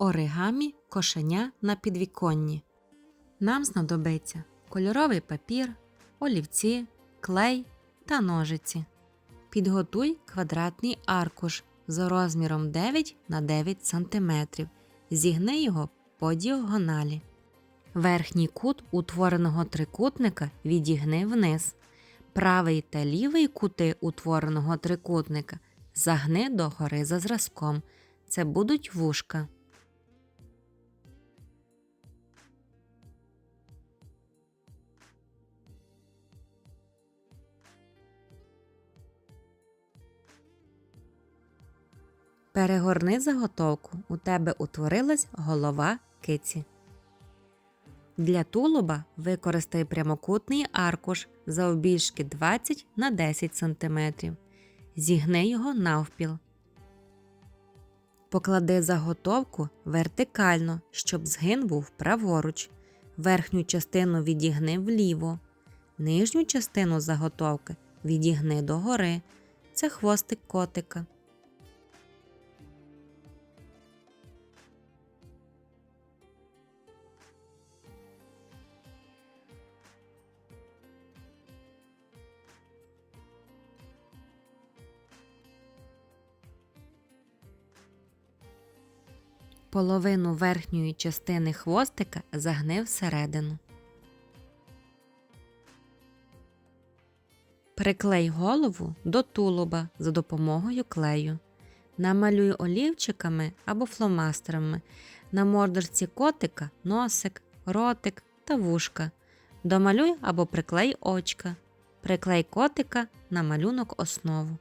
Оригамі кошеня на підвіконні. Нам знадобиться кольоровий папір, олівці, клей та ножиці. Підготуй квадратний аркуш за розміром 9 на 9 см. Зігни його по діагоналі. Верхній кут утвореного трикутника відігни вниз. Правий та лівий кути утвореного трикутника загни догори за зразком. Це будуть вушка. Перегорни заготовку. У тебе утворилась голова киці. Для тулуба використай прямокутний аркуш завбільшки 20 на 10 см. Зігни його навпіл. Поклади заготовку вертикально, щоб згин був праворуч. Верхню частину відігни вліво. Нижню частину заготовки відігни догори. Це хвостик котика. Половину верхньої частини хвостика загни всередину. Приклей голову до тулуба за допомогою клею. Намалюй олівчиками або фломастерами на мордочці котика носик, ротик та вушка. Домалюй або приклей очка. Приклей котика на малюнок основу.